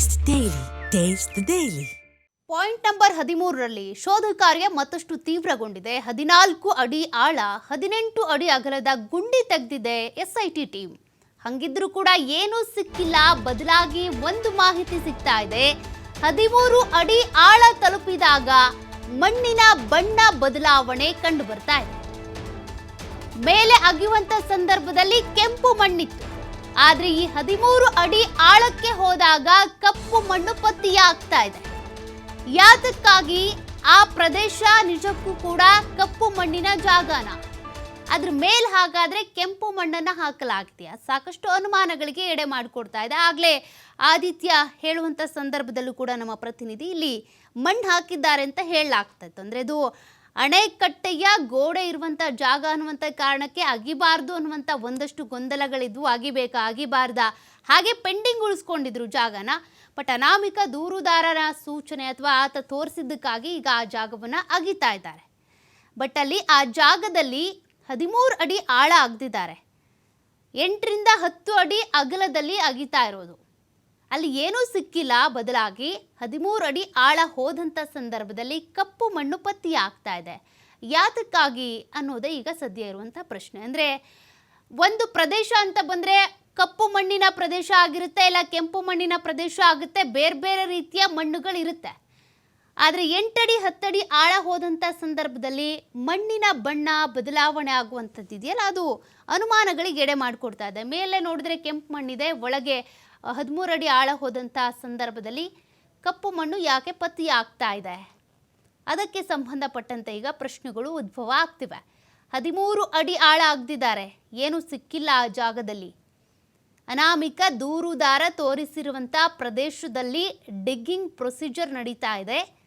Taste daily taste daily. Point number ಹದಿಮೂರರಲ್ಲಿ ಶೋಧ ಕಾರ್ಯ ಮತ್ತಷ್ಟು ತೀವ್ರಗೊಂಡಿದೆ. ಹದಿನಾಲ್ಕು ಅಡಿ ಆಳ, ಹದಿನೆಂಟು ಅಡಿ ಅಗಲದ ಗುಂಡಿ ತೆಗೆದಿದೆ ಎಸ್ಐಟಿ ಟೀಮ್. ಹಂಗಿದ್ರೂ ಕೂಡ ಏನೂ ಸಿಕ್ಕಿಲ್ಲ, ಬದಲಾಗಿ ಒಂದು ಮಾಹಿತಿ ಸಿಗ್ತಾ ಇದೆ. ಹದಿಮೂರು ಅಡಿ ಆಳ ತಲುಪಿದಾಗ ಮಣ್ಣಿನ ಬಣ್ಣ ಬದಲಾವಣೆ ಕಂಡು ಬರ್ತಾ ಇದೆ. ಮೇಲೆ ಅಗಿಯುವಂತ ಸಂದರ್ಭದಲ್ಲಿ ಕೆಂಪು ಮಣ್ಣಿತ್ತು. ಆದ್ರೆ ಈ ಹದಿಮೂರು ಅಡಿ ಆಳಕ್ಕೆ ಹೋದಾಗ ಕಪ್ಪು ಮಣ್ಣು ಪತ್ತೆಯಾಗ್ತಾ ಇದೆ. ಯಾತಕ್ಕಾಗಿ? ಆ ಪ್ರದೇಶ ನಿಜಕ್ಕೂ ಕೂಡ ಕಪ್ಪು ಮಣ್ಣಿನ ಜಾಗನ. ಅದ್ರ ಮೇಲ್ ಹಾಗಾದ್ರೆ ಕೆಂಪು ಮಣ್ಣನ್ನ ಹಾಕಲಾಗ್ತೀಯ? ಸಾಕಷ್ಟು ಅನುಮಾನಗಳಿಗೆ ಎಡೆ ಮಾಡಿಕೊಡ್ತಾ ಇದೆ. ಆಗ್ಲೇ ಆದಿತ್ಯ ಹೇಳುವಂತ ಸಂದರ್ಭದಲ್ಲೂ ಕೂಡ ನಮ್ಮ ಪ್ರತಿನಿಧಿ ಇಲ್ಲಿ ಮಣ್ಣು ಹಾಕಿದ್ದಾರೆ ಅಂತ ಹೇಳಲಾಗ್ತಾ ಇತ್ತು. ಅಂದ್ರೆ ಇದು ಅಣೆಕಟ್ಟೆಯ ಗೋಡೆ ಇರುವಂತ ಜಾಗ ಅನ್ನುವಂಥ ಕಾರಣಕ್ಕೆ ಅಗಿಬಾರ್ದು ಅನ್ನುವಂಥ ಒಂದಷ್ಟು ಗೊಂದಲಗಳಿದ್ವು. ಅಗಿಬೇಕಾ, ಅಗಿಬಾರ್ದ. ಹಾಗೆ ಪೆಂಡಿಂಗ್ ಉಳಿಸ್ಕೊಂಡಿದ್ರು ಜಾಗನ. ಬಟ್ ಅನಾಮಿಕ ದೂರುದಾರರ ಸೂಚನೆ ಅಥವಾ ಆತ ತೋರಿಸಿದ್ದಕ್ಕಾಗಿ ಈಗ ಆ ಜಾಗವನ್ನ ಅಗಿತಾ ಇದ್ದಾರೆ. ಬಟ್ ಅಲ್ಲಿ ಆ ಜಾಗದಲ್ಲಿ ಹದಿಮೂರು ಅಡಿ ಆಳ ಅಗ್ದಿದ್ದಾರೆ ಎಂಟರಿಂದ ಹತ್ತು ಅಡಿ ಅಗಲದಲ್ಲಿ ಅಗಿತಾ ಇರೋದು. ಅಲ್ಲಿ ಏನೂ ಸಿಕ್ಕಿಲ್ಲ ಬದಲಾಗಿ ಹದಿಮೂರು ಅಡಿ ಆಳ ಹೋದಂಥ ಸಂದರ್ಭದಲ್ಲಿ ಕಪ್ಪು ಮಣ್ಣು ಪತ್ತೆಯಾಗ್ತಾ ಇದೆ. ಯಾತಕ್ಕಾಗಿ ಅನ್ನೋದೇ ಈಗ ಸದ್ಯ ಇರುವಂಥ ಪ್ರಶ್ನೆ. ಅಂದರೆ ಒಂದು ಪ್ರದೇಶ ಅಂತ ಬಂದರೆ ಕಪ್ಪು ಮಣ್ಣಿನ ಪ್ರದೇಶ ಆಗಿರುತ್ತೆ, ಇಲ್ಲ ಕೆಂಪು ಮಣ್ಣಿನ ಪ್ರದೇಶ ಆಗುತ್ತೆ ಬೇರೆ ಬೇರೆ ರೀತಿಯ ಮಣ್ಣುಗಳಿರುತ್ತೆ. ಆದರೆ ಎಂಟಡಿ, ಹತ್ತಡಿ ಆಳ ಹೋದಂಥ ಸಂದರ್ಭದಲ್ಲಿ ಮಣ್ಣಿನ ಬಣ್ಣ ಬದಲಾವಣೆ ಆಗುವಂಥದ್ದು ಇದೆಯಲ್ಲ? ಅದು ಅನುಮಾನಗಳಿಗೆ ಎಡೆ ಮಾಡಿಕೊಡ್ತಾ ಇದೆ. ಮೇಲೆ ನೋಡಿದ್ರೆ ಕೆಂಪು ಮಣ್ಣಿದೆ, ಒಳಗೆ ಹದಿಮೂರು ಅಡಿ ಆಳ ಹೋದಂಥ ಸಂದರ್ಭದಲ್ಲಿ ಕಪ್ಪು ಮಣ್ಣು ಯಾಕೆ ಪತ್ತಿ ಪತ್ತೆಯಾಗ್ತಾ ಇದೆ? ಅದಕ್ಕೆ ಸಂಬಂಧಪಟ್ಟಂತೆ ಈಗ ಪ್ರಶ್ನೆಗಳು ಉದ್ಭವ ಆಗ್ತಿವೆ. ಹದಿಮೂರು ಅಡಿ ಆಳ ಆಗ್ದಿದ್ದಾರೆ. ಏನು ಸಿಕ್ಕಿಲ್ಲ ಆ ಜಾಗದಲ್ಲಿ. ಅನಾಮಿಕ ದೂರುದಾರ ತೋರಿಸಿರುವಂಥ ಪ್ರದೇಶದಲ್ಲಿ ಡಿಗ್ಗಿಂಗ್ ಪ್ರೊಸೀಜರ್ ನಡೀತಾ ಇದೆ.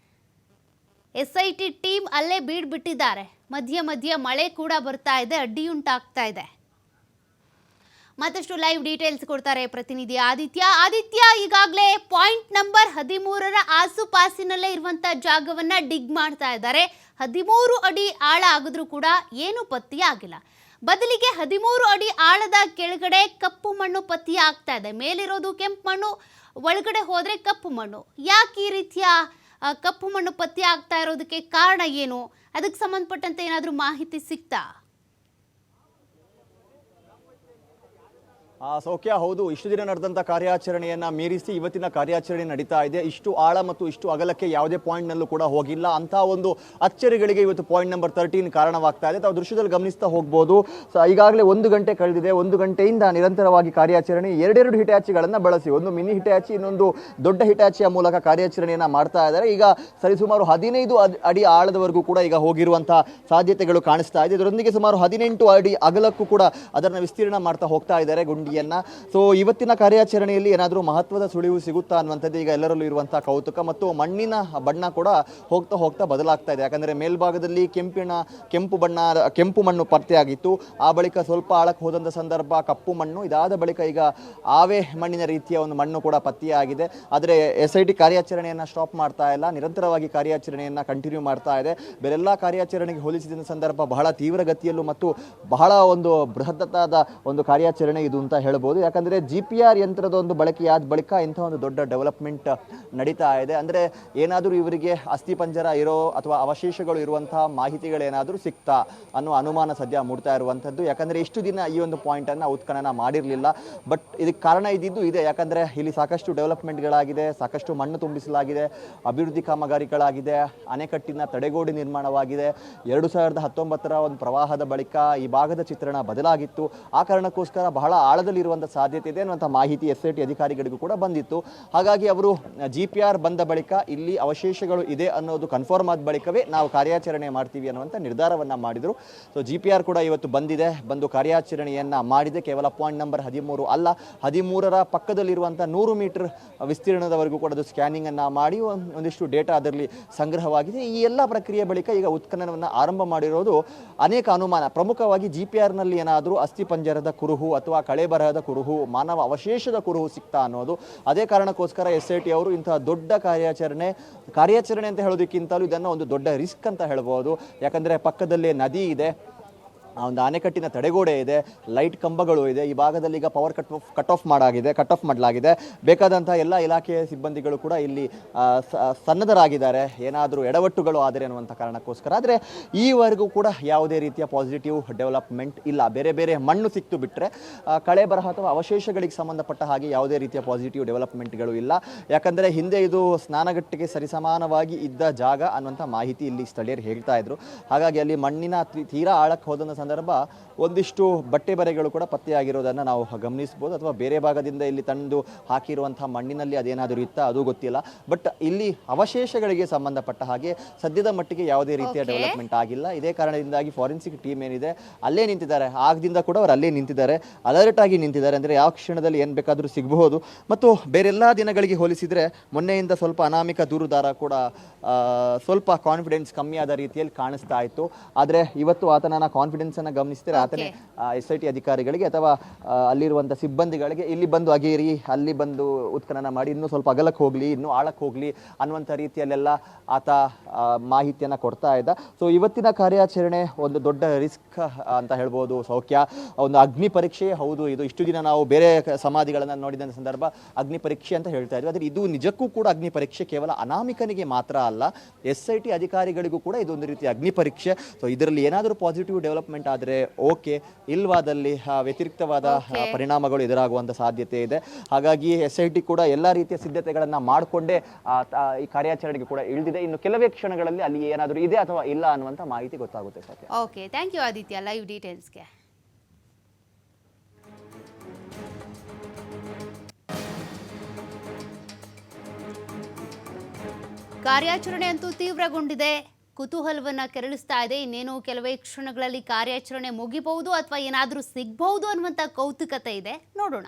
ಎಸ್ ಐ ಟಿ ಟೀಮ್ ಅಲ್ಲೇ ಬೀಡ್ಬಿಟ್ಟಿದ್ದಾರೆ. ಮಧ್ಯ ಮಧ್ಯ ಮಳೆ ಕೂಡ ಬರ್ತಾ ಇದೆ, ಅಡ್ಡಿಯುಂಟಾಗ್ತಾ ಇದೆ. ಮತ್ತಷ್ಟು ಲೈವ್ ಡೀಟೇಲ್ಸ್ ಕೊಡ್ತಾರೆ ಪ್ರತಿನಿಧಿ ಆದಿತ್ಯ. ಆದಿತ್ಯ, ಈಗಾಗಲೇ ಪಾಯಿಂಟ್ ನಂಬರ್ ಹದಿಮೂರರ ಆಸುಪಾಸಿನಲ್ಲೇ ಇರುವಂತ ಜಾಗವನ್ನ ಡಿಗ್ ಮಾಡ್ತಾ ಇದ್ದಾರೆ. ಹದಿಮೂರು ಅಡಿ ಆಳ ಆಗಿದ್ರೂ ಕೂಡ ಏನು ಪತ್ತೆಯಾಗಿಲ್ಲ ಬದಲಿಗೆ ಹದಿಮೂರು ಅಡಿ ಆಳದ ಕೆಳಗಡೆ ಕಪ್ಪು ಮಣ್ಣು ಪತ್ತೆಯಾಗ್ತಾ ಇದೆ. ಮೇಲಿರೋದು ಕೆಂಪು ಮಣ್ಣು, ಒಳಗಡೆ ಹೋದರೆ ಕಪ್ಪು ಮಣ್ಣು. ಯಾಕೆ ಈ ರೀತಿಯ ಕಪ್ಪು ಮಣ್ಣು ಪತ್ತೆ ಆಗ್ತಾ ಇರೋದಕ್ಕೆ ಕಾರಣ ಏನು? ಅದಕ್ಕೆ ಸಂಬಂಧಪಟ್ಟಂತೆ ಏನಾದರೂ ಮಾಹಿತಿ ಸಿಗ್ತಾ? ಸೌಖ್ಯ, ಹೌದು. ಇಷ್ಟು ದಿನ ನಡೆದಂಥ ಕಾರ್ಯಾಚರಣೆಯನ್ನು ಮೀರಿಸಿ ಇವತ್ತಿನ ಕಾರ್ಯಾಚರಣೆ ನಡೀತಾ ಇದೆ. ಇಷ್ಟು ಆಳ ಮತ್ತು ಇಷ್ಟು ಅಗಲಕ್ಕೆ ಯಾವುದೇ ಪಾಯಿಂಟ್ನಲ್ಲೂ ಕೂಡ ಹೋಗಿಲ್ಲ. ಅಂತಹ ಒಂದು ಅಚ್ಚರಿಗಳಿಗೆ ಇವತ್ತು ಪಾಯಿಂಟ್ ನಂಬರ್ ತರ್ಟೀನ್ ಕಾರಣವಾಗ್ತಾ ಇದೆ. ತಾವು ದೃಶ್ಯದಲ್ಲಿ ಗಮನಿಸ್ತಾ ಹೋಗ್ಬೋದು. ಸೊ, ಈಗಾಗಲೇ ಒಂದು ಗಂಟೆ ಕಳೆದಿದೆ. ಒಂದು ಗಂಟೆಯಿಂದ ನಿರಂತರವಾಗಿ ಕಾರ್ಯಾಚರಣೆ, ಎರಡೆರಡು ಹಿಟಾಚಿಗಳನ್ನು ಬಳಸಿ, ಒಂದು ಮಿನಿ ಹಿಟಾಚಿ ಇನ್ನೊಂದು ದೊಡ್ಡ ಹಿಟಾಚಿಯ ಮೂಲಕ ಕಾರ್ಯಾಚರಣೆಯನ್ನು ಮಾಡ್ತಾ ಇದ್ದಾರೆ. ಈಗ ಸರಿಸುಮಾರು ಹದಿನೈದು ಅಡಿ ಆಳದವರೆಗೂ ಕೂಡ ಈಗ ಹೋಗಿರುವಂತಹ ಸಾಧ್ಯತೆಗಳು ಕಾಣಿಸ್ತಾ ಇದೆ. ಇದರೊಂದಿಗೆ ಸುಮಾರು ಹದಿನೆಂಟು ಅಡಿ ಅಗಲಕ್ಕೂ ಕೂಡ ಅದನ್ನು ವಿಸ್ತೀರ್ಣ ಮಾಡ್ತಾ ಹೋಗ್ತಾ ಇದ್ದಾರೆ ಗುಂಡಿಯನ್ನ ಸೊ ಇವತ್ತಿನ ಕಾರ್ಯಾಚರಣೆಯಲ್ಲಿ ಏನಾದರೂ ಮಹತ್ವದ ಸುಳಿವು ಸಿಗುತ್ತಾ ಅನ್ನುವಂಥದ್ದು ಈಗ ಎಲ್ಲರಲ್ಲೂ ಇರುವಂತಹ ಕೌತುಕ ಮತ್ತು ಮಣ್ಣಿನ ಬಣ್ಣ ಕೂಡ ಹೋಗ್ತಾ ಹೋಗ್ತಾ ಬದಲಾಗ್ತಾ ಇದೆ. ಯಾಕಂದರೆ ಮೇಲ್ಭಾಗದಲ್ಲಿ ಕೆಂಪಿನ ಕೆಂಪು ಬಣ್ಣ, ಕೆಂಪು ಮಣ್ಣು ಪತ್ತೆಯಾಗಿತ್ತು. ಆ ಬಳಿಕ ಸ್ವಲ್ಪ ಆಳಕ್ಕೆ ಹೋದಂಥ ಸಂದರ್ಭ ಕಪ್ಪು ಮಣ್ಣು. ಇದಾದ ಬಳಿಕ ಈಗ ಆವೆ ಮಣ್ಣಿನ ರೀತಿಯ ಒಂದು ಮಣ್ಣು ಕೂಡ ಪತ್ತೆಯಾಗಿದೆ. ಆದರೆ ಎಸ್ ಐ ಟಿ ಕಾರ್ಯಾಚರಣೆಯನ್ನು ಸ್ಟಾಪ್ ಮಾಡ್ತಾ ಇಲ್ಲ. ನಿರಂತರವಾಗಿ ಕಾರ್ಯಾಚರಣೆಯನ್ನು ಕಂಟಿನ್ಯೂ ಮಾಡ್ತಾ ಇದೆ. ಬೇರೆಲ್ಲ ಕಾರ್ಯಾಚರಣೆಗೆ ಹೋಲಿಸಿದ ಸಂದರ್ಭ ಬಹಳ ತೀವ್ರಗತಿಯಲ್ಲೂ ಮತ್ತು ಬಹಳ ಒಂದು ಬೃಹತ್ತಾದ ಒಂದು ಕಾರ್ಯಾಚರಣೆ ಇದು ಅಂತ ಹೇಳ್ಬೋದು. ಯಾಕಂದರೆ ಜಿ ಪಿ ಆರ್ ಯಂತ್ರದ ಒಂದು ಬಳಕೆಯಾದ ಬಳಿಕ ಇಂಥ ಒಂದು ದೊಡ್ಡ ಡೆವಲಪ್ಮೆಂಟ್ ನಡೀತಾ ಇದೆ. ಅಂದರೆ ಏನಾದರೂ ಇವರಿಗೆ ಅಸ್ಥಿಪಂಜರ ಇರೋ ಅಥವಾ ಅವಶೇಷಗಳು ಇರುವಂತಹ ಮಾಹಿತಿಗಳೇನಾದರೂ ಸಿಗ್ತಾ ಅನ್ನೋ ಅನುಮಾನ ಸದ್ಯ ಮೂಡ್ತಾ ಇರುವಂಥದ್ದು. ಯಾಕಂದರೆ ಇಷ್ಟು ದಿನ ಈ ಒಂದು ಪಾಯಿಂಟನ್ನು ಉತ್ಖನನ ಮಾಡಿರಲಿಲ್ಲ. ಬಟ್ ಇದಕ್ಕೆ ಕಾರಣ ಇದ್ದಿದ್ದು ಇದೆ. ಯಾಕಂದರೆ ಇಲ್ಲಿ ಸಾಕಷ್ಟು ಡೆವಲಪ್ಮೆಂಟ್ಗಳಾಗಿದೆ ಸಾಕಷ್ಟು ಮಣ್ಣು ತುಂಬಿಸಲಾಗಿದೆ, ಅಭಿವೃದ್ಧಿ ಕಾಮಗಾರಿಗಳಾಗಿದೆ, ಅಣೆಕಟ್ಟಿನ ತಡೆಗೋಡೆ ನಿರ್ಮಾಣವಾಗಿದೆ. ಎರಡು ಸಾವಿರದ ಹತ್ತೊಂಬತ್ತರ ಒಂದು ಪ್ರವಾಹದ ಬಳಿಕ ಈ ಭಾಗದ ಚಿತ್ರಣ ಬದಲಾಗಿತ್ತು. ಆ ಕಾರಣಕ್ಕೋಸ್ಕರ ಬಹಳ ಆಳದಲ್ಲಿರುವಂಥ ಸಾಧ್ಯತೆ ಇದೆ ಅನ್ನುವಂಥ ಮಾಹಿತಿ ಎಸ್ ಐ ಟಿ ಅಧಿಕಾರಿಗಳಿಗೂ ಕೂಡ ಬಂದಿತ್ತು. ಹಾಗಾಗಿ ಅವರು ಜಿ ಪಿ ಆರ್ ಬಂದ ಬಳಿಕ ಇಲ್ಲಿ ಅವಶೇಷಗಳು ಇದೆ ಅನ್ನೋದು ಕನ್ಫರ್ಮ್ ಆದ ಬಳಿಕವೇ ನಾವು ಕಾರ್ಯಾಚರಣೆ ಮಾಡ್ತೀವಿ ಅನ್ನುವಂಥ ನಿರ್ಧಾರವನ್ನು ಮಾಡಿದರು. ಸೊ ಜಿ ಪಿ ಆರ್ ಕೂಡ ಇವತ್ತು ಬಂದಿದೆ. ಬಂದು ಕಾರ್ಯಾಚರಣೆಯನ್ನು ಮಾಡಿದೆ. ಕೇವಲ ಪಾಯಿಂಟ್ ನಂಬರ್ ಹದಿಮೂರು ಅಲ್ಲ, ಹದಿಮೂರರ ಪಕ್ಕದಲ್ಲಿರುವಂಥ ನೂರು ಮೀಟರ್ ವಿಸ್ತೀರ್ಣದವರೆಗೂ ಕೂಡ ಅದು ಸ್ಕ್ಯಾನಿಂಗನ್ನು ಮಾಡಿ ಒಂದಿಷ್ಟು ಡೇಟಾ ಅದರಲ್ಲಿ ಸಂಗ್ರಹವಾಗಿದೆ. ಈ ಎಲ್ಲ ಪ್ರಕ್ರಿಯೆ ಬಳಿಕ ಈಗ ಉತ್ಖನನವನ್ನು ಆರಂಭ ಮಾಡಿರೋದು ಅನೇಕ ಅನುಮಾನ. ಪ್ರಮುಖವಾಗಿ ಜಿ ಪಿ ಆರ್ನಲ್ಲಿ ಏನಾದರೂ ಅಸ್ಥಿಪಂಜರದ ಕುರುಹು ಅಥವಾ ಕಳೆ ಬರಹದ ಕುರುಹು, ಮಾನವ ಅವಶೇಷದ ಕುರುಹು ಸಿಕ್ತಾ ಅನ್ನೋದು. ಅದೇ ಕಾರಣಕ್ಕೋಸ್ಕರ ಎಸ್ ಐ ಟಿ ಅವರು ಇಂತಹ ದೊಡ್ಡ ಕಾರ್ಯಾಚರಣೆ ಕಾರ್ಯಾಚರಣೆ ಅಂತ ಹೇಳೋದಕ್ಕಿಂತಲೂ ಇದನ್ನು ಒಂದು ದೊಡ್ಡ ರಿಸ್ಕ್ ಅಂತ ಹೇಳ್ಬೋದು. ಯಾಕಂದರೆ ಪಕ್ಕದಲ್ಲೇ ನದಿ ಇದೆ ಆ ಒಂದು ಅಣೆಕಟ್ಟಿನ ತಡೆಗೋಡೆ ಇದೆ, ಲೈಟ್ ಕಂಬಗಳು ಇದೆ, ಈ ಭಾಗದಲ್ಲಿ ಈಗ power cut off cut off ಮಾಡಾಗಿದೆ cut off ಮಾಡಲಾಗಿದೆ. ಬೇಕಾದಂಥ ಎಲ್ಲ ಇಲಾಖೆಯ ಸಿಬ್ಬಂದಿಗಳು ಕೂಡ ಇಲ್ಲಿ ಸನ್ನದ್ಧರಾಗಿದ್ದಾರೆ. ಏನಾದರೂ ಎಡವಟ್ಟುಗಳು ಆದರೆ ಅನ್ನುವಂಥ ಕಾರಣಕ್ಕೋಸ್ಕರ. ಆದರೆ ಈವರೆಗೂ ಕೂಡ ಯಾವುದೇ ರೀತಿಯ ಪಾಸಿಟಿವ್ ಡೆವಲಪ್ಮೆಂಟ್ ಇಲ್ಲ. ಬೇರೆ ಬೇರೆ ಮಣ್ಣು ಸಿಕ್ತು ಬಿಟ್ಟರೆ ಕಳೆ ಬರಹ ಅಥವಾ ಅವಶೇಷಗಳಿಗೆ ಸಂಬಂಧಪಟ್ಟ ಹಾಗೆ ಯಾವುದೇ ರೀತಿಯ ಪಾಸಿಟಿವ್ ಡೆವಲಪ್ಮೆಂಟ್ಗಳು ಇಲ್ಲ. ಯಾಕಂದರೆ ಹಿಂದೆ ಇದು ಸ್ನಾನಗಟ್ಟಿಗೆ ಸರಿಸಮಾನವಾಗಿ ಇದ್ದ ಜಾಗ ಅನ್ನುವಂಥ ಮಾಹಿತಿ ಇಲ್ಲಿ ಸ್ಥಳೀಯರು ಹೇಳ್ತಾ ಇದ್ರು. ಹಾಗಾಗಿ ಅಲ್ಲಿ ಮಣ್ಣಿನ ತೀರಾ ಆಳಕ್ಕೆ ಹೋದಂಥ ಸಂದರ್ಭ ಒಂದಿಷ್ಟು ಬಟ್ಟೆ ಬರೆಗಳು ಕೂಡ ಪತ್ತೆಯಾಗಿರೋದನ್ನು ನಾವು ಗಮನಿಸ್ಬೋದು ಅಥವಾ ಬೇರೆ ಭಾಗದಿಂದ ಇಲ್ಲಿ ತಂದು ಹಾಕಿರುವಂಥ ಮಣ್ಣಿನಲ್ಲಿ ಅದೇನಾದರೂ ಇತ್ತ ಅದು ಗೊತ್ತಿಲ್ಲ. ಬಟ್ ಇಲ್ಲಿ ಅವಶೇಷಗಳಿಗೆ ಸಂಬಂಧಪಟ್ಟ ಹಾಗೆ ಸದ್ಯದ ಮಟ್ಟಿಗೆ ಯಾವುದೇ ರೀತಿಯ ಡೆವಲಪ್ಮೆಂಟ್ ಆಗಿಲ್ಲ. ಇದೇ ಕಾರಣದಿಂದಾಗಿ ಫಾರೆನ್ಸಿಕ್ ಟೀಮ್ ಏನಿದೆ ಅಲ್ಲೇ ನಿಂತಿದ್ದಾರೆ. ಆಗದಿಂದ ಕೂಡ ಅವರು ಅಲ್ಲೇ ನಿಂತಿದ್ದಾರೆ. ಅಲರ್ಟ್ ಆಗಿ ನಿಂತಿದ್ದಾರೆ. ಅಂದರೆ ಯಾವ ಕ್ಷಣದಲ್ಲಿ ಏನು ಬೇಕಾದರೂ ಸಿಗಬಹುದು. ಮತ್ತು ಬೇರೆಲ್ಲ ದಿನಗಳಿಗೆ ಹೋಲಿಸಿದರೆ ಮೊನ್ನೆಯಿಂದ ಸ್ವಲ್ಪ ಅನಾಮಿಕ ದೂರುದಾರ ಕೂಡ ಸ್ವಲ್ಪ ಕಾನ್ಫಿಡೆನ್ಸ್ ಕಮ್ಮಿಯಾದ ಆದ ರೀತಿಯಲ್ಲಿ ಕಾಣಿಸ್ತಾ ಇತ್ತು. ಆದರೆ ಇವತ್ತು ಆತನ ಅನ್ನ ಗಮನಿಸಿದರೆ ಆತನೇ ಎಸ್ ಐ ಟಿ ಅಧಿಕಾರಿಗಳಿಗೆ ಅಥವಾ ಅಲ್ಲಿರುವಂತಹ ಅಲ್ಲಿರುವಂಥ ಸಿಬ್ಬಂದಿಗಳಿಗೆ ಇಲ್ಲಿ ಬಂದು ಅಗೇರಿ ಅಲ್ಲಿ ಬಂದು ಉತ್ಖನನ ಮಾಡಿ ಇನ್ನೂ ಸ್ವಲ್ಪ ಅಗಲಕ್ಕೆ ಹೋಗ್ಲಿ ಇನ್ನೂ ಆಳಕ್ಕೆ ಹೋಗ್ಲಿ ಅನ್ನುವಂಥ ರೀತಿಯಲ್ಲೆಲ್ಲ ಆತ ಮಾಹಿತಿಯನ್ನ ಕೊಡ್ತಾ ಇದ್ದ. ಸೊ ಇವತ್ತಿನ ಕಾರ್ಯಾಚರಣೆ ಒಂದು ದೊಡ್ಡ ರಿಸ್ಕ್ ಅಂತ ಹೇಳ್ಬೋದು ಸೌಖ್ಯ. ಒಂದು ಅಗ್ನಿ ಪರೀಕ್ಷೆ ಹೌದು ಇದು ಇಷ್ಟು ದಿನ ನಾವು ಬೇರೆ ಸಮಾಧಿಗಳನ್ನ ಸಮಾಧಿಗಳನ್ನು ನೋಡಿದಂಥ ಸಂದರ್ಭ ಅಗ್ನಿ ಪರೀಕ್ಷೆ ಅಂತ ಹೇಳ್ತಾ ಇದ್ವಿ. ಆದರೆ ಇದು ನಿಜಕ್ಕೂ ಕೂಡ ಅಗ್ನಿ ಪರೀಕ್ಷೆ ಕೇವಲ ಅನಾಮಿಕನಿಗೆ ಮಾತ್ರ ಅಲ್ಲ. ಎಸ್ ಐ ಟಿ ಅಧಿಕಾರಿಗಳಿಗೂ ಕೂಡ ಇದೊಂದು ರೀತಿಯ ಅಗ್ನಿ ಪರೀಕ್ಷೆ. ಸೊ ಇದರಲ್ಲಿ ಏನಾದರೂ ಪಾಸಿಟಿವ್ ಡೆವಲಪ್ಮೆಂಟ್ ಆದರೆ ಓಕೆ ಇಲ್ವಾದಲ್ಲಿ ವ್ಯತಿರಿಕ್ತವಾದ ಪರಿಣಾಮಗಳು ಎದುರಾಗುವಂಥ ಸಾಧ್ಯತೆ ಇದೆ. ಹಾಗಾಗಿ ಎಸ್ ಐ ಟಿ ಕೂಡ ಎಲ್ಲ ರೀತಿಯ ಸಿದ್ಧತೆಗಳನ್ನು ಮಾಡಿಕೊಂಡೇ ಈ ಕಾರ್ಯಾಚರಣೆಗೆ ಕೂಡ ಇಳಿದಿದೆ. ಇನ್ನು ಕೆಲವೇ ಕ್ಷಣಗಳಲ್ಲಿ ಅಲ್ಲಿ ಏನಾದರೂ ಇದೆ ಅಥವಾ ಇಲ್ಲ ಅನ್ನುವಂಥ ಮಾಹಿತಿ ಗೊತ್ತಾಗುತ್ತೆ ಸತ್ಯ. Okay thank you Aditya live ಡೀಟೇಲ್ಸ್ಗೆ ಕಾರ್ಯಾಚರಣೆ ಅಂತೂ ತೀವ್ರಗೊಂಡಿದೆ. ಕುತೂಹಲವನ್ನ ಕೆರಳಿಸ್ತಾ ಇದೆ. ಇನ್ನೇನು ಕೆಲವೇ ಕ್ಷಣಗಳಲ್ಲಿ ಕಾರ್ಯಾಚರಣೆ ಮುಗಿಬಹುದು ಅಥವಾ ಏನಾದರೂ ಸಿಗಬಹುದು ಅನ್ನುವಂಥ ಕೌತುಕತೆ ಇದೆ. ನೋಡೋಣ.